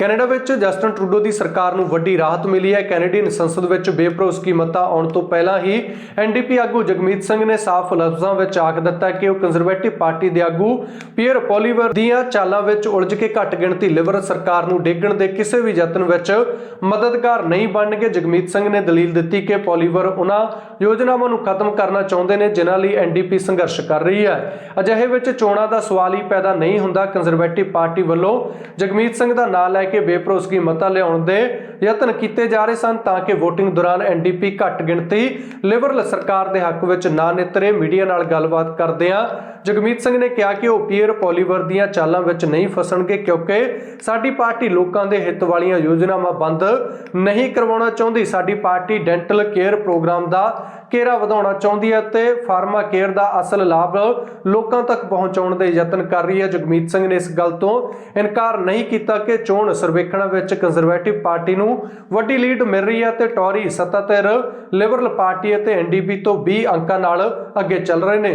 Canada ਵਿੱਚ Justin Trudeau ਦੀ ਸਰਕਾਰ ਨੂੰ ਵੱਡੀ ਰਾਹਤ ਮਿਲੀ ਹੈ। ਕੈਨੇਡੀਅਨ ਸੰਸਦ ਵਿੱਚ ਬੇਭਰੋਸਗੀ ਮਤਾ ਆਉਣ ਤੋਂ ਪਹਿਲਾਂ ਹੀ ਐਨਡੀਪੀ ਆਗੂ ਜਗਮੀਤ ਸਿੰਘ ਨੇ ਸਾਫ਼ ਲਫ਼ਜ਼ਾਂ ਵਿੱਚ ਆਖ ਦਿੱਤਾ ਕਿ ਉਹ ਕੰਜ਼ਰਵੇਟਿਵ ਪਾਰਟੀ ਦੇ ਆਗੂ ਪੀਅਰ ਪੋਲੀਵਰ ਦੀਆਂ ਚਾਲਾਂ ਵਿੱਚ ਉਲਝ ਕੇ ਘੱਟ ਗਿਣਤੀ ਲਿਬਰਲ ਸਰਕਾਰ ਨੂੰ ਡੇਗਣ ਦੇ ਕਿਸੇ ਵੀ ਯਤਨ ਵਿੱਚ ਮਦਦਗਾਰ ਨਹੀਂ ਬਣਨਗੇ। ਜਗਮੀਤ ਸਿੰਘ ਨੇ ਦਲੀਲ ਦਿੱਤੀ ਕਿ ਪੋਲੀਵਰ ਉਹਨਾਂ ਯੋਜਨਾਵਾਂ ਨੂੰ ਖਤਮ ਕਰਨਾ ਚਾਹੁੰਦੇ ਨੇ, ਜਿਨ੍ਹਾਂ ਲਈ ਐਨਡੀਪੀ ਸੰਘਰਸ਼ ਕਰ ਰਹੀ ਹੈ। ਅਜਿਹੇ ਵਿੱਚ ਚੋਣਾਂ ਦਾ ਸਵਾਲ ਹੀ ਪੈਦਾ ਨਹੀਂ ਹੁੰਦਾ। ਕੰਜ਼ਰਵੇਟਿਵ ਪਾਰਟੀ ਵੱਲੋਂ ਜਗਮੀਤ ਸਿੰਘ ਦਾ ਨਾਂ ਲੈ ਕੇ ਬੇਭਰੋਸਗੀ ਮਤਾ ਲਿਆਉਣ ਦੇ ਯਤਨ ਕੀਤੇ ਜਾ ਰਹੇ ਸਨ ਤਾਂ ਕਿ VOTING ਦੌਰਾਨ ਐਨਡੀਪੀ ਘੱਟ ਗਿਣਤੀ ਲਿਬਰਲ ਸਰਕਾਰ ਦੇ ਹੱਕ ਵਿੱਚ ਨਾ ਨਿਤਰੇ ਮੀਡੀਆ ਨਾਲ ਗੱਲਬਾਤ ਕਰਦਿਆਂ ਜਗਮੀਤ ਸਿੰਘ ਨੇ ਕਿਹਾ ਕਿ ਉਹ ਪੀਅਰ ਪੋਲੀਵਰ ਦੀਆਂ ਚਾਲਾਂ ਵਿੱਚ ਨਹੀਂ ਫਸਣਗੇ ਕਿਉਂਕਿ ਸਾਡੀ ਪਾਰਟੀ ਲੋਕਾਂ ਦੇ ਹਿੱਤ ਵਾਲੀਆਂ ਯੋਜਨਾਵਾਂ ਬੰਦ ਨਹੀਂ ਕਰਵਾਉਣਾ ਚਾਹੁੰਦੀ। ਸਾਡੀ ਪਾਰਟੀ ਡੈਂਟਲ ਕੇਅਰ ਪ੍ਰੋਗਰਾਮ ਦਾ ਘੇਰਾ ਵਧਾਉਣਾ ਚਾਹੁੰਦੀ ਹੈ ਤੇ ਫਾਰਮਾ ਕੇਅਰ ਦਾ ਅਸਲ ਲਾਭ ਲੋਕਾਂ ਤੱਕ ਪਹੁੰਚਾਉਣ ਦੇ ਯਤਨ ਕਰ ਰਹੀ ਹੈ ਜਗਮੀਤ ਸਿੰਘ ਨੇ ਇਸ ਗੱਲ ਤੋਂ ਇਨਕਾਰ ਨਹੀਂ ਕੀਤਾ ਕਿ ਚੋਣ ਸਰਵੇਖਣਾਂ ਵਿੱਚ ਕੰਜ਼ਰਵੇਟਿਵ ਪਾਰਟੀ ਨੂੰ ਵੱਡੀ ਲੀਡ ਮਿਲ ਰਹੀ ਹੈ ਤੇ ਟੌਰੀ ਸੱਤਾਧਿਰ ਲਿਬਰਲ ਪਾਰਟੀ ਅਤੇ ਐਨਡੀਪੀ ਤੋਂ 20 ਅੰਕਾਂ ਨਾਲ ਅੱਗੇ ਚੱਲ ਰਹੇ ਨੇ।